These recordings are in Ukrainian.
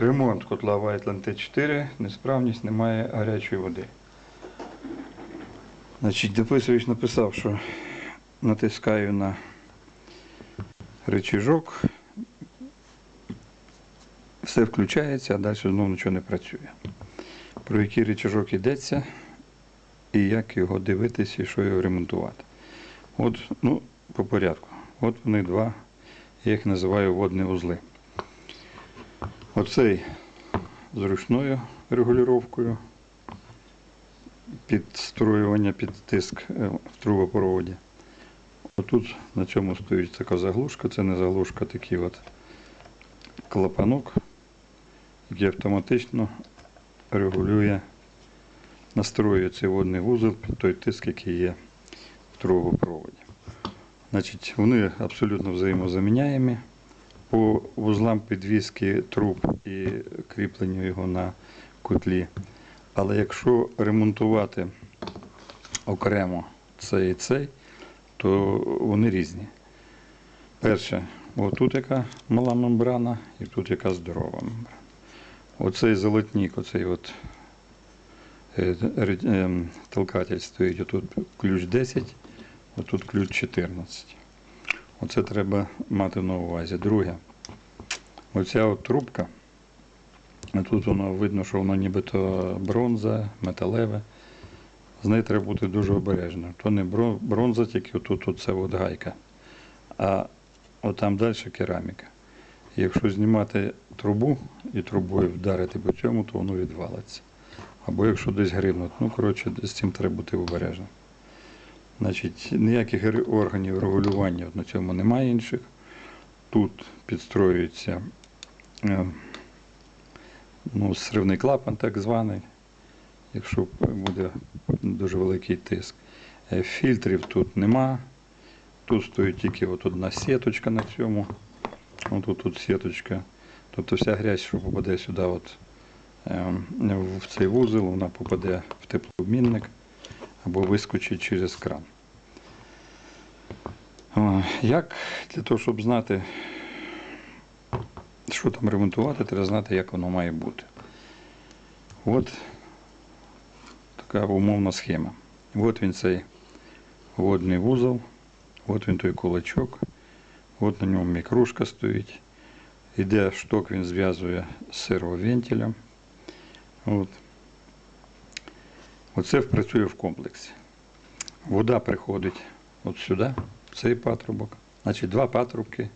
Ремонт котла Whiteland Т4, несправність, немає гарячої води. Значить, дописувач написав, що натискаю на рычажок, все включається, а далі знову нічого не працює. Про який рычажок йдеться і як його дивитися і що його ремонтувати. От, ну, по порядку. От вони два, я їх називаю водні узли. Оцей з ручною регулюванням, підстроювання під тиск е, в трубопроводі. Отут на цьому стоїть така заглушка, це не заглушка, такий от клапанок, який автоматично регулює, настроює цей водний вузол під той тиск, який є в трубопроводі. Значить, вони абсолютно взаємозаміняємі по вузлам підвіски труб і кріпленню його на котлі. Але якщо ремонтувати окремо цей і цей, то вони різні. Перше, отут яка мала мембрана і тут яка здорова мембрана. Оцей золотник, оцей от е, ем, толкатель стоїть, отут ключ 10, отут ключ 14. Оце треба мати на увазі. Друге, оця от трубка, тут воно видно, що воно нібито бронза, металеве. З нею треба бути дуже обережним. То не бронза, тільки тут оце от гайка, а отам далі кераміка. Якщо знімати трубу і трубою вдарити по цьому, то воно відвалиться. Або якщо десь гривнуть, ну коротше, з цим треба бути обережним. Значить, ніяких органів регулювання на цьому немає інших. Тут підстроюється е, ну, сривний клапан, так званий, якщо буде дуже великий тиск. Е, Фільтрів тут нема. Тут стоїть тільки от одна сіточка на цьому. Отут тут сіточка. Тобто вся грязь, що попаде сюди, от, ем, в цей вузол, вона попаде в теплообмінник або вискочить через кран. Як для того, щоб знати, що там ремонтувати, треба знати, як воно має бути. От така умовна схема. От він цей водний вузол, от він той кулачок, от на ньому мікрушка стоїть. Іде шток, він зв'язує з сервовентилем. От. Оце працює в комплексі. Вода приходить от сюди, в цей патрубок. Значить, два патрубки.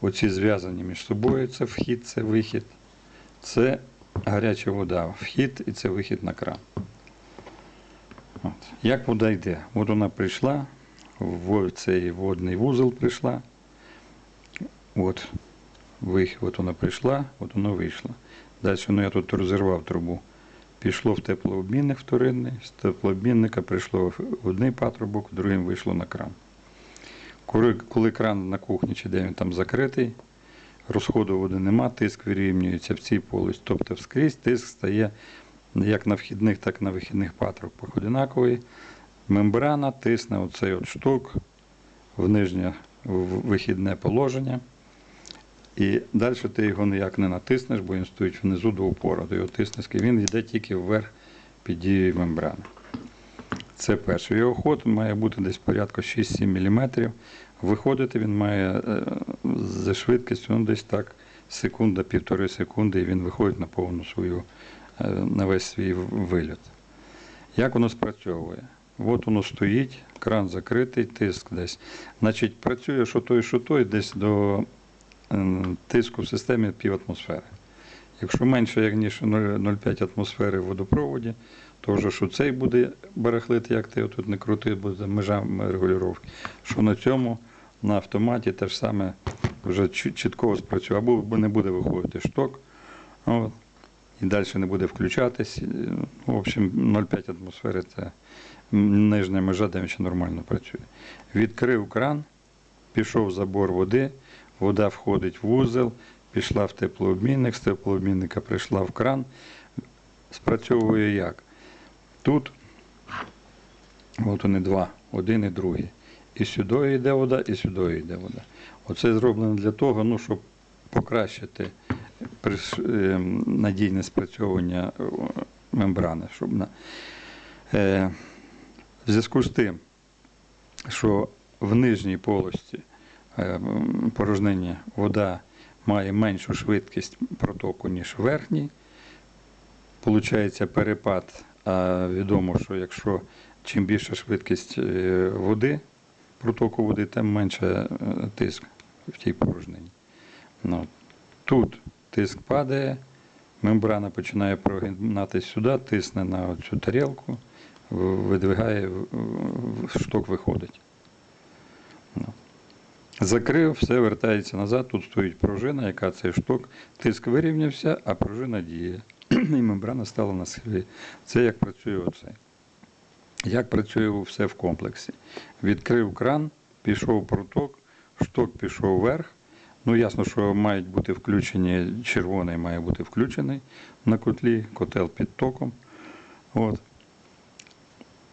Оці зв'язані між собою. Це вхід, це вихід. Це гаряча вода. Вхід і це вихід на кран. От. Як вода йде? От вона прийшла, в цей водний вузол прийшла. От, вихід, от вона прийшла, от вона вийшла. Далі ну, я тут розірвав трубу. Пішло в теплообмінник вторинний, з теплообмінника прийшло в одний патрубок, другим вийшло на кран. Коли, кран на кухні чи де він там закритий, розходу води нема, тиск вирівнюється в цій полості. Тобто вскрізь тиск стає як на вхідних, так і на вихідних патрубках одинаковий. Мембрана тисне оцей от шток в нижнє вихідне положення. І далі ти його ніяк не натиснеш, бо він стоїть внизу до упору. Ти його тиснеш, і він йде тільки вверх під дією мембрани. Це перше. Його ход має бути десь порядку 6-7 мм. Виходити він має е, за швидкістю ну, десь так секунда, півтори секунди, і він виходить на повну свою, е, на весь свій виліт. Як воно спрацьовує? От воно стоїть, кран закритий, тиск десь. Значить, працює що той, що той, десь до тиску в системі пів атмосфери. Якщо менше, як ніж 0,5 атмосфери в водопроводі, то вже що цей буде барахлити, як ти тут не крути, буде межа регулювання. Що на цьому на автоматі те ж саме вже чіт- чітко спрацює, або не буде виходити шток. От, і далі не буде включатись. Ну, В общем, 0,5 атмосфери це нижня межа, де він ще нормально працює. Відкрив кран, пішов забор води, вода входить в вузол, пішла в теплообмінник, з теплообмінника прийшла в кран. Спрацьовує як? Тут от вони два, один і другий. І сюди йде вода, і сюди йде вода. Оце зроблено для того, ну, щоб покращити е, надійне спрацьовування е, мембрани. Щоб на... е, в зв'язку з тим, що в нижній полості порожнення вода має меншу швидкість протоку, ніж верхній, Получається перепад. А відомо, що якщо чим більша швидкість е, води, протоку води, тим менше е, тиск в тій порожнині. Ну, тут тиск падає, мембрана починає прогинатися сюди, тисне на цю тарілку, видвигає, шток виходить. Закрив, все вертається назад. Тут стоїть пружина, яка цей шток. Тиск вирівнявся, а пружина діє. І мембрана стала на схилі. Це як працює оце. Як працює все в комплексі. Відкрив кран, пішов проток, шток пішов вверх. Ну, ясно, що мають бути включені, червоний має бути включений на котлі, котел під током. От.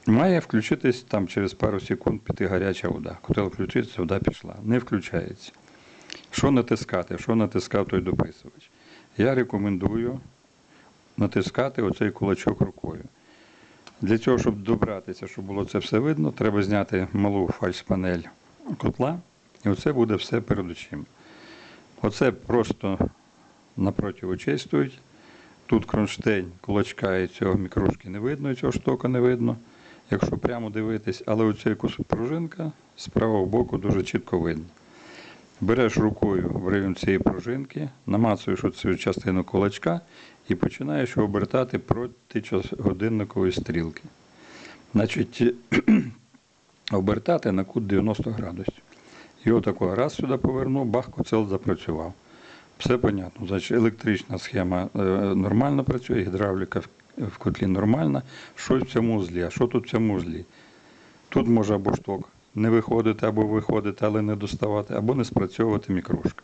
Має включитись там через пару секунд піти гаряча вода. Котел включиться, вода пішла. Не включається. Що натискати? Що натискав той дописувач? Я рекомендую натискати оцей кулачок рукою. Для цього, щоб добратися, щоб було це все видно, треба зняти малу фальш-панель котла, і оце буде все перед очима. Оце просто напроти очей стоїть. Тут кронштейн кулачка і цього мікрушки не видно, і цього штока не видно, якщо прямо дивитись, але оця якусь пружинка з правого боку дуже чітко видно. Береш рукою в район цієї пружинки, намацуєш оцю частину кулачка і починаєш обертати проти годинникової стрілки. Значить, обертати на кут 90 градусів. І отако раз сюди повернув, бах, коцел запрацював. Все понятно. Значить, електрична схема е, нормально працює, гідравліка в, котлі нормальна. Щось в цьому злі. А що тут в цьому злі? Тут може або шток не виходити, або виходити, але не доставати, або не спрацьовувати мікрошка.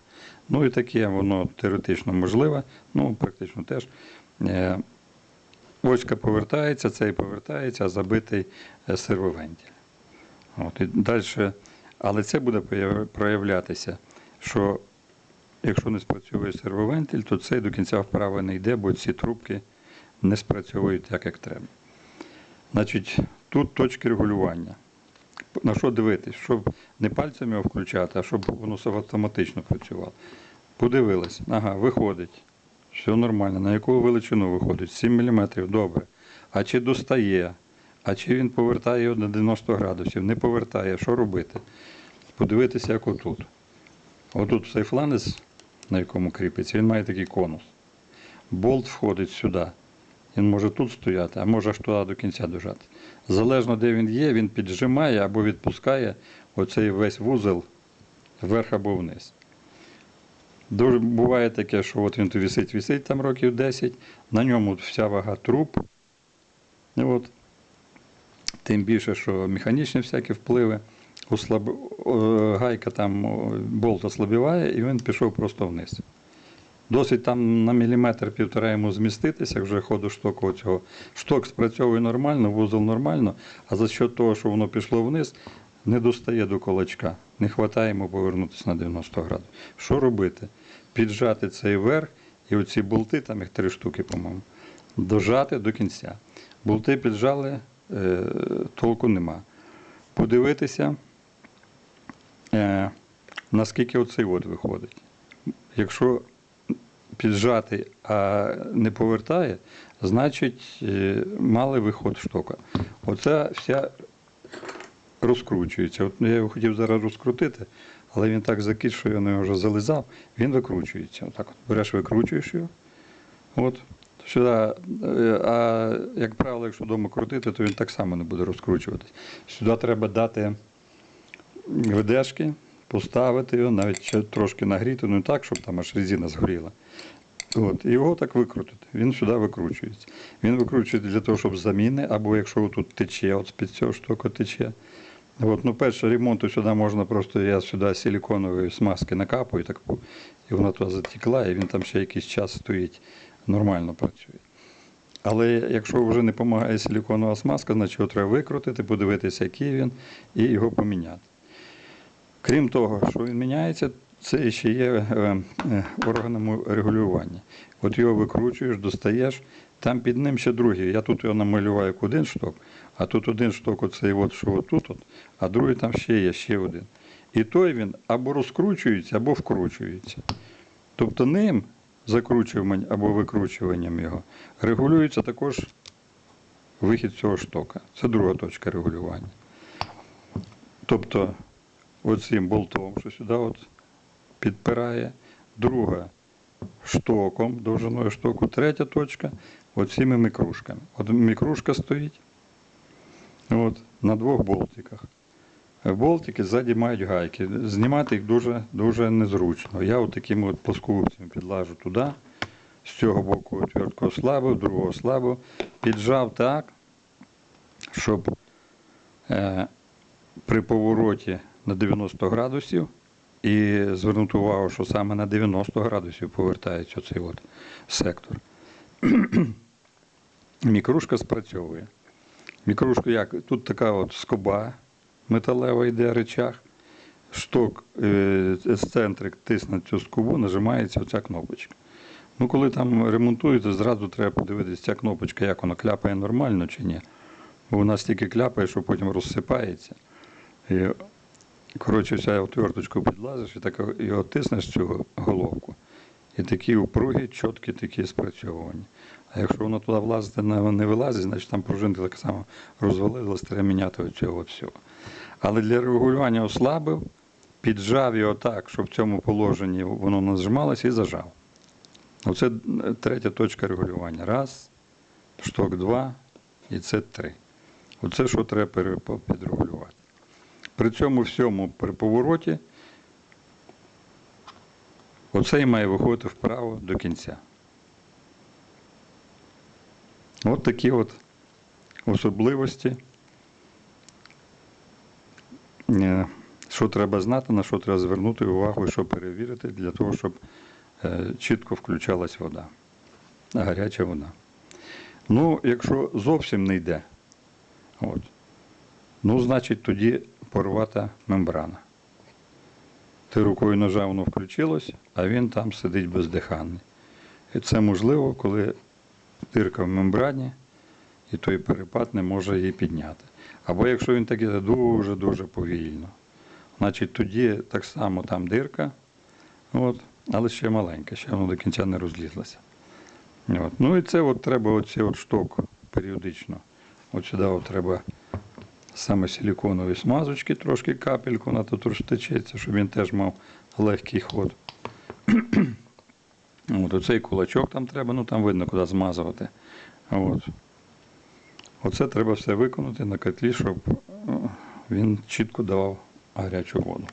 Ну і таке воно теоретично можливе, ну практично теж. Е, Очка повертається, цей повертається, а забитий е, сервовентиль. От, і далі, але це буде проявлятися, що якщо не спрацьовує сервовентиль, то цей до кінця вправо не йде, бо ці трубки не спрацьовують так, як треба. Значить, тут точки регулювання. На що дивитись? Щоб не пальцем його включати, а щоб воно автоматично працювало. Подивилась, ага, виходить. Все нормально. На яку величину виходить? 7 мм, добре. А чи достає? А чи він повертає його на 90 градусів? Не повертає. Що робити? Подивитися, як отут. Отут цей фланець, на якому кріпиться, він має такий конус. Болт входить сюди. Він може тут стояти, а може аж туди до кінця дожати. Залежно де він є, він піджимає або відпускає оцей весь вузол вверх або вниз. Дуже буває таке, що от він тут висить, висить там років 10, на ньому вся вага труб. І от. Тим більше, що механічні всякі впливи, ослаб... гайка там болт ослабіває, і він пішов просто вниз. Досить там на міліметр півтора йому зміститися, вже ходу штоку цього. Шток спрацьовує нормально, вузол нормально, а за що того, що воно пішло вниз, не достає до кулачка. Не вистачає йому повернутися на 90 градусів. Що робити? Піджати цей верх і оці болти, там їх три штуки, по-моєму, дожати до кінця. Болти піджали, е, толку нема. Подивитися, е, наскільки оцей от виходить. Якщо піджати, а не повертає, значить е, малий виход штока. Оця вся розкручується. От я його хотів зараз розкрутити, але він так закис, що я на нього вже зализав, він викручується. Отак от береш, викручуєш його. От. Сюди, е, а як правило, якщо вдома крутити, то він так само не буде розкручуватись. Сюди треба дати ведешки, поставити його, навіть трошки нагріти, ну так, щоб там аж резина згоріла. От, і його так викрутити. Він сюди викручується. Він викручується для того, щоб заміни, або якщо тут тече, от з-під цього штука тече. От, ну, перше ремонту сюди можна просто, я сюди силіконової смазки накапую, так, і вона туди затекла, і він там ще якийсь час стоїть, нормально працює. Але якщо вже не допомагає силіконова смазка, значить його треба викрутити, подивитися, який він, і його поміняти. Крім того, що він міняється, це ще є е, е, органом регулювання. От його викручуєш, достаєш, там під ним ще другий. Я тут його намалюваю як один шток, а тут один шток, оцей от, що отут, от, а другий там ще є, ще один. І той він або розкручується, або вкручується. Тобто ним закручуванням або викручуванням його регулюється також вихід цього штока. Це друга точка регулювання. Тобто оцим болтом, що сюди от підпирає, друга штоком, довжиною штоку, третя точка оціми мікрушками. От мікрушка стоїть от, на двох болтиках. Болтики ззаді мають гайки. Знімати їх дуже, дуже незручно. Я от такими от плоскогубцями підлажу туди, з цього боку отвертку ослабив, другого ослабив, піджав так, щоб е, при повороті на 90 градусів і звернути увагу, що саме на 90 градусів повертається цей от сектор. Мікрушка спрацьовує. Мікрушка як? Тут така от скоба металева йде речах. Шток е, ексцентрик тисне цю скобу, нажимається оця кнопочка. Ну, коли там ремонтуєте, зразу треба подивитися, ця кнопочка, як вона кляпає нормально чи ні. Бо вона стільки кляпає, що потім розсипається. Коротше, ця отверточку підлазиш і так його тиснеш цю головку. І такі упругі, чіткі такі спрацьовувані. А якщо воно туди влазити не, вилазить, значить там пружинка так само розвалилась, треба міняти оцього от всього. Але для регулювання ослабив, піджав його так, щоб в цьому положенні воно нажималося і зажав. Оце е, третя точка регулювання. Раз, шток два і це три. Оце що треба підрегулювати. При цьому всьому при повороті оцей має виходити вправо до кінця. От такі от особливості. Е, Що треба знати, на що треба звернути увагу і що перевірити для того, щоб е, чітко включалась вода, гаряча вода. Ну, якщо зовсім не йде, от, ну, значить тоді порвата мембрана. Ти рукою нажав, воно включилось, а він там сидить бездиханний. І це можливо, коли дирка в мембрані, і той перепад не може її підняти. Або якщо він так іде дуже-дуже повільно, значить тоді так само там дирка, от, але ще маленька, ще воно до кінця не розлізлося. От. Ну і це от треба оцей от шток періодично. От сюди от треба саме силіконові смазочки, трошки капельку на тут штечеться, щоб він теж мав легкий ход. От, оцей кулачок там треба, ну там видно, куди змазувати. От. Оце треба все виконати на котлі, щоб е, він чітко давав гарячу воду.